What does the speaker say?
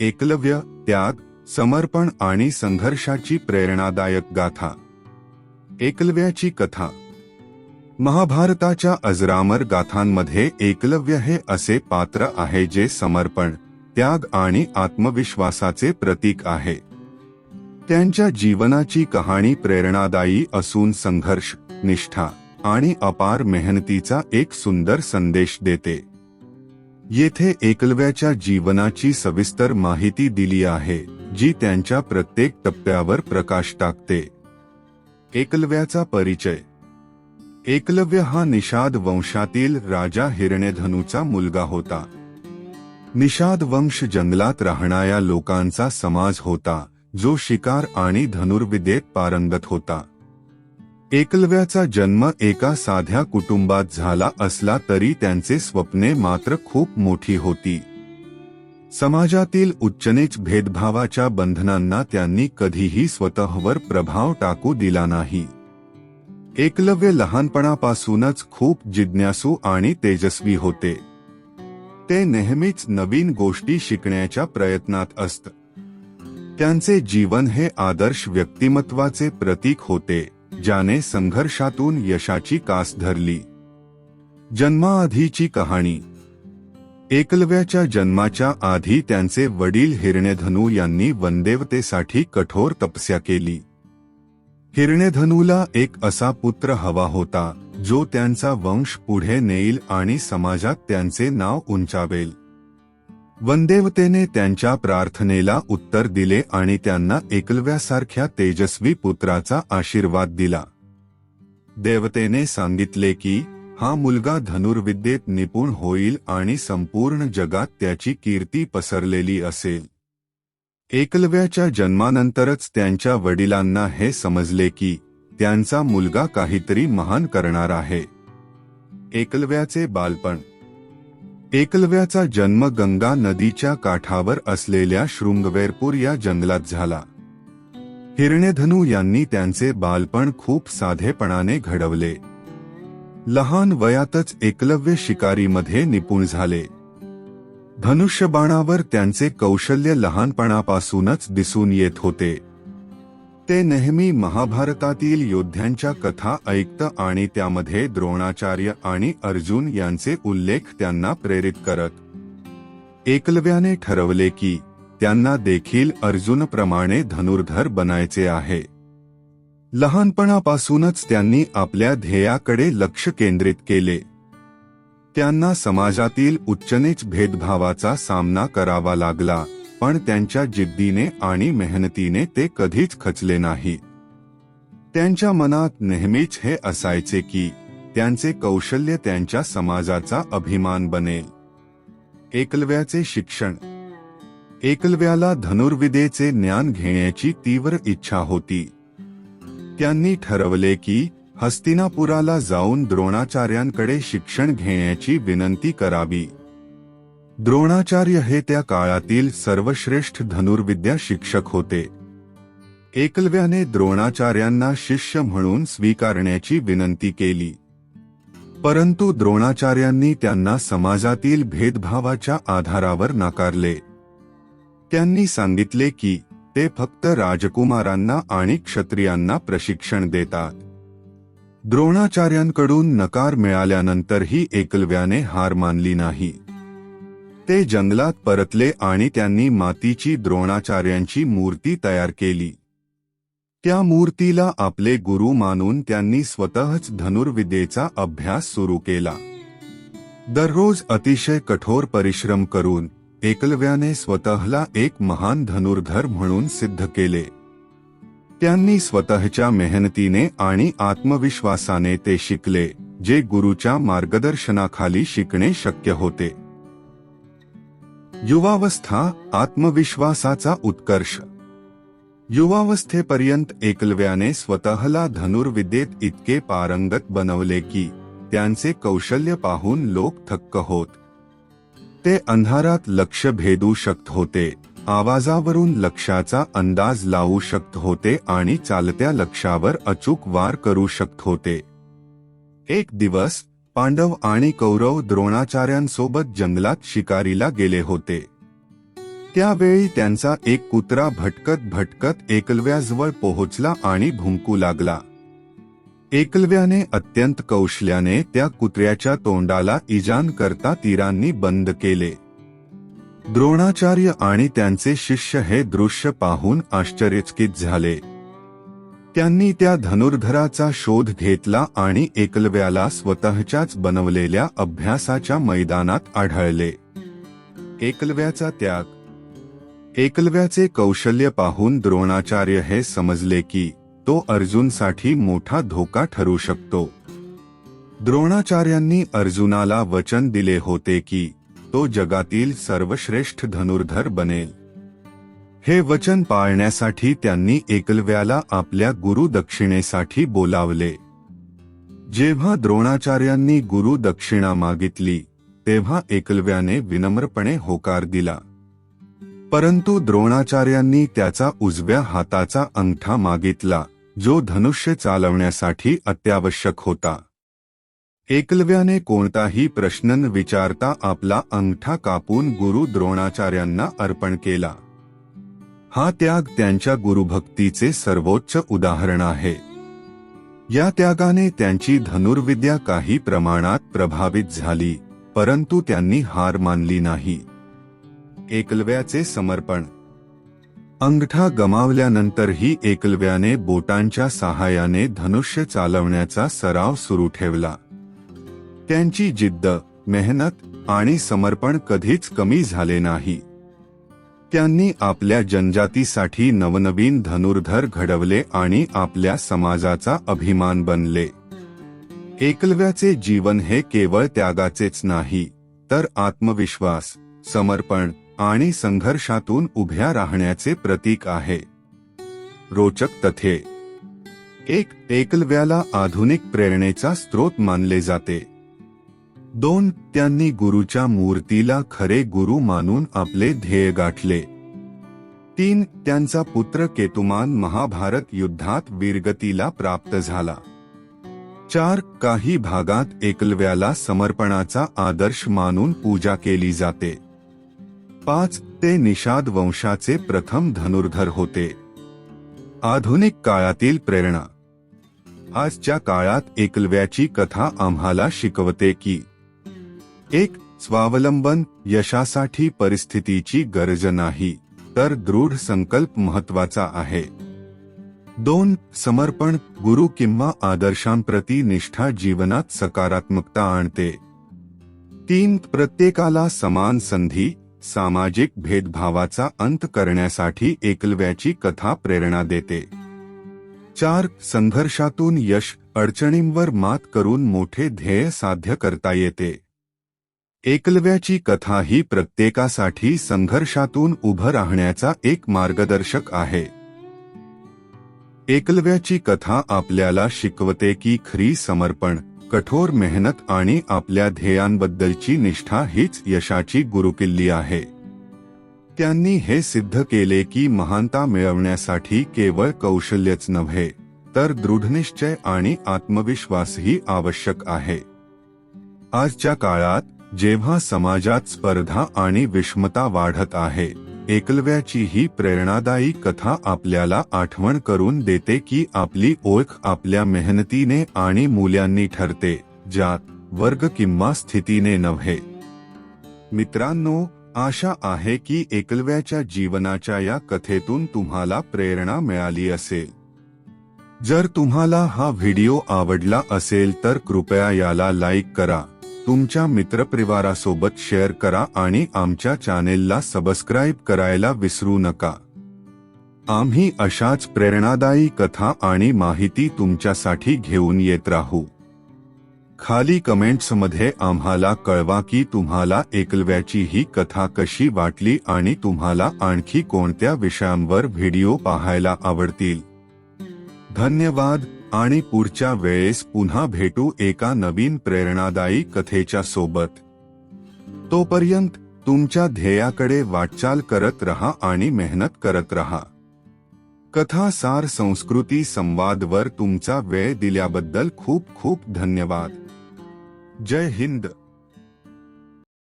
एकलव्य त्याग समर्पण आणि संघर्षाची प्रेरणादायक गाथा. एकलव्याची कथा. महाभारताच्या अजरामर गाथांमध्ये एकलव्य हे असे पात्र आहे जे समर्पण त्याग आणि आत्मविश्वासाचे प्रतीक आहे. त्यांच्या जीवनाची कहाणी प्रेरणादायी असून संघर्ष निष्ठा आणि अपार मेहनतीचा एक सुंदर संदेश देते. येथे एकलव्याच्या जीवनाची सविस्तर माहिती दिली आहे जी त्यांच्या प्रत्येक टप्प्यावर प्रकाश टाकते. एकलव्याचा परिचय. एकलव्य हा निषाद वंशातील राजा हिरण्यधनूचा मुलगा होता. निषाद वंश जंगलात राहणाऱ्या लोकांचा समाज होता जो शिकार आणि धनुर्विद्येत पारंगत होता. एकलव्याचा जन्म एका साध्या कुटुंबात झाला असला तरी त्यांचे स्वप्ने मात्र खूप मोठी होती. समाजातील उच्चनेच भेदभावाच्या बंधनांना त्यांनी कधीही स्वतःवर प्रभाव टाकू दिला नाही. एकलव्य लहानपणापासूनच खूप जिज्ञासू आणि तेजस्वी होते. ते नेहमीच नवीन गोष्टी शिकण्याच्या प्रयत्नात असत. त्यांचे जीवन हे आदर्श व्यक्तिमत्वाचे प्रतीक होते. ज्याने संघर्षातून यशाची कास धरली. जन्माआधीची कहाणी. एकलव्याच्या जन्माच्या आधी त्यांचे वडील हिरण्यधनू यांनी वनदेवतेसाठी कठोर तपस्या केली. हिरण्यधनूला एक असा पुत्र हवा होता जो त्यांचा वंश पुढे नेईल आणि समाजात त्यांचे नाव उंचावेल. वनदेवतेने त्यांच्या प्रार्थनेला उत्तर दिले आणि त्यांना एकलव्यासारख्या तेजस्वी पुत्राचा आशीर्वाद दिला. देवतेने सांगितले की हा मुलगा धनुर्विद्येत निपुण होईल आणि संपूर्ण जगात त्याची कीर्ती पसरलेली असेल. एकलव्याच्या जन्मानंतरच त्यांच्या वडिलांना हे समजले की त्यांचा मुलगा काहीतरी महान करणार आहे. एकलव्याचे बालपण एकलव्याचा जन्म गंगा नदीच्या काठावर असलेल्या शृंगवेरपूर या जंगलात झाला. हिरणेधनू यांनी त्यांचे बालपण खूप साधेपणाने घडवले. लहान वयातच एकलव्य शिकारीमध्ये निपुण झाले. धनुष्यबाणावर त्यांचे कौशल्य लहानपणापासूनच दिसून येत होते. ते नेहमी महाभारतातील योद्ध्यांच्या कथा ऐकत आणि त्यामध्ये द्रोणाचार्य आणि अर्जुन यांचे उल्लेख त्यांना प्रेरित करत. एकलव्याने ठरवले की त्यांना देखील अर्जुनप्रमाणे धनुर्धर बनायचे आहे. लहानपणापासूनच त्यांनी आपल्या ध्येयाकडे लक्ष केंद्रित केले. त्यांना समाजातील उच्चनीच भेदभावाचा सामना करावा लागला. पण त्यांच्या जिद्दीने आणि मेहनतीने ते कधीच खचले नाही. त्यांच्या मनात नेहमीच हे असायचे की त्यांचे कौशल्य त्यांच्या समाजाचा अभिमान बनेल. एकलव्याचे शिक्षण. एकलव्याला धनुर्विदेचे ज्ञान घेण्याची तीव्र इच्छा होती. त्यांनी ठरवले की हस्तिनापुराला जाऊन द्रोणाचार्यांकडे शिक्षण घेण्याची विनंती करावी. द्रोणाचार्य हे त्या काळातील सर्वश्रेष्ठ धनुर्विद्या शिक्षक होते. एकलव्याने द्रोणाचार्यांना शिष्य म्हणून स्वीकारण्याची विनंती केली. परंतु द्रोणाचार्यांनी त्यांना समाजातील भेदभावाच्या आधारावर नाकारले. त्यांनी सांगितले की ते फक्त राजकुमारांना आणि क्षत्रियांना प्रशिक्षण देतात. द्रोणाचार्यांकडून नकार मिळाल्यानंतरही एकलव्याने हार मानली नाही. ते जंगलात परतले आणि त्यांनी मातीची द्रोणाचार्यांची मूर्ती तयार केली. त्या मूर्तीला आपले गुरु मानून त्यांनी स्वतःच धनुर्विद्येचा अभ्यास सुरू केला. दररोज अतिशय कठोर परिश्रम करून एकलव्याने स्वतःला एक महान धनुर्धर म्हणून सिद्ध केले. त्यांनी स्वतःच्या मेहनतीने आणि आत्मविश्वासाने ते शिकले जे गुरुच्या मार्गदर्शनाखाली शिकणे शक्य होते. युवावस्था आत्मविश्वासाचा उत्कर्ष. युवावस्थेपर्यंत एकलव्याने स्वतःला धनुर्विद्येत इतके पारंगत बनवले की त्यांचे कौशल्य पाहून लोक थक्क होत. ते अंधारात लक्ष भेदू शकत होते आवाजावरून लक्षाचा अंदाज लावू शकत होते आणि चालत्या लक्षावर अचूक वार करू शकत होते. एक दिवस पांडव आणि कौरव द्रोणाचार्यांसोबत जंगलात शिकारीला गेले होते. त्यावेळी त्यांचा एक कुत्रा भटकत भटकत एकलव्याजवळ पोहोचला आणि भुंकू लागला. एकलव्याने अत्यंत कौशल्याने त्या कुत्र्याच्या तोंडाला इजान करता तीरांनी बंद केले. द्रोणाचार्य आणि त्यांचे शिष्य हे दृश्य पाहून आश्चर्यचकित झाले. त्यांनी त्या धनुर्धराचा शोध घेतला आणि एकलव्याला स्वतःच्याच बनवलेल्या अभ्यासाच्या मैदानात आढळले. एकलव्याचा त्याग. एकलव्याचे कौशल्य पाहून द्रोणाचार्य हे समजले की तो अर्जुनसाठी मोठा धोका ठरू शकतो. द्रोणाचार्यांनी अर्जुनाला वचन दिले होते की तो जगातील सर्वश्रेष्ठ धनुर्धर बनेल. हे वचन पाळण्यासाठी त्यांनी एकलव्याला आपल्या गुरु दक्षिणेसाठी बोलावले. जेव्हा द्रोणाचार्यांनी गुरु दक्षिणा मागितली तेव्हा एकलव्याने विनम्रपणे होकार दिला. परंतु द्रोणाचार्यांनी त्याचा उजव्या हाताचा अंगठा मागितला जो धनुष्य चालवण्यासाठी अत्यावश्यक होता. एकलव्याने कोणताही प्रश्न न विचारता आपला अंगठा कापून गुरु द्रोणाचार्यांना अर्पण केला. हा त्याग त्यांच्या गुरुभक्तीचे सर्वोच्च उदाहरण आहे. या त्यागाने त्यांची धनुर्विद्या काही प्रमाणात प्रभावित झाली परंतु त्यांनी हार मानली नाही. एकलव्याचे समर्पण. अंगठा गमावल्यानंतरही एकलव्याने बोटांच्या सहाय्याने धनुष्य चालवण्याचा सराव सुरू ठेवला. त्यांची जिद्द मेहनत आणि समर्पण कधीच कमी झाले नाही. त्यांनी आपल्या जनजातीसाठी नवनवीन धनुर्धर घडवले आणि आपल्या समाजाचा अभिमान बनले. एकलव्याचे जीवन हे केवळ त्यागाचेच नाही तर आत्मविश्वास समर्पण आणि संघर्षातून उभ्या राहण्याचे प्रतीक आहे. रोचक तथ्ये. एक एकलव्याला आधुनिक प्रेरणेचा स्रोत मानले जाते. दोन त्यांनी गुरुच्या मूर्तीला खरे गुरु मानून आपले ध्येय गाठले. तीन त्यांचा पुत्र केतुमान महाभारत युद्धात वीरगतीला प्राप्त झाला. चार काही भागात एकलव्याला समर्पणाचा आदर्श मानून पूजा केली जाते. पाच ते निषाद वंशाचे प्रथम धनुर्धर होते. आधुनिक काळातील प्रेरणा. आजच्या काळात एकलव्याची कथा आम्हाला शिकवते की एक स्वावलंबन यशासाठी परिस्थितीची गरज नाही तर दृढ संकल्प महत्त्वाचा आहे. दोन समर्पण गुरु किंवा आदर्शांप्रती निष्ठा जीवनात सकारात्मकता आणते. तीन प्रत्येकाला समान संधी सामाजिक भेदभावाचा अंत करण्यासाठी एकलव्याची कथा प्रेरणा देते. चार संघर्षातून यश अडचणींवर मात करून मोठे ध्येय साध्य करता येते. एकलव्याची कथा ही प्रत्येकासाठी संघर्षातून उभं राहण्याचा एक मार्गदर्शक आहे. एकलव्याची कथा आपल्याला शिकवते की खरी समर्पण कठोर मेहनत आणि आपल्या ध्येयांबद्दलची निष्ठा हीच यशाची गुरुकिल्ली आहे. त्यांनी हे सिद्ध केले की महानता मिळवण्यासाठी केवळ कौशल्यच नव्हे तर दृढनिश्चय आणि आत्मविश्वासही आवश्यक आहे. आजच्या काळात जेव्हा समाजात स्पर्धा आणि विषमता वाढत आहे एकलव्याची ही प्रेरणादायी कथा आपल्याला आठवण करून देते की आपली ओळख आपल्या मेहनतीने आणि मूल्यांनी ठरते जात वर्ग किंवा स्थितीने नव्हे. मित्रांनो आशा आहे की एकलव्याच्या जीवनाच्या या कथेतून तुम्हाला प्रेरणा मिळाली असेल. जर तुम्हाला हा व्हिडिओ आवडला असेल तर कृपया याला लाईक करा. तुमच्या मित्रपरिवारासोबत शेअर करा आणि आमच्या चॅनेलला सबस्क्राईब करायला विसरू नका. आम्ही अशाच प्रेरणादायी कथा आणि माहिती तुमच्यासाठी घेऊन येत राहू. खाली कमेंट्समध्ये आम्हाला कळवा की तुम्हाला एकलव्याची ही कथा कशी वाटली आणि तुम्हाला आणखी कोणत्या विषयांवर व्हिडिओ पाहायला आवडतील. धन्यवाद. आणि पुढच्या वेळेस पुन्हा भेटू एका नवीन प्रेरणादायी कथेच्या सोबत. तोपर्यंत तुमच्या ध्येयाकडे वाटचाल करत रहा आणि मेहनत करत रहा. कथा सार संस्कृती संवादवर तुमचा वेळ दिल्याबद्दल खूप खूप धन्यवाद. जय हिंद.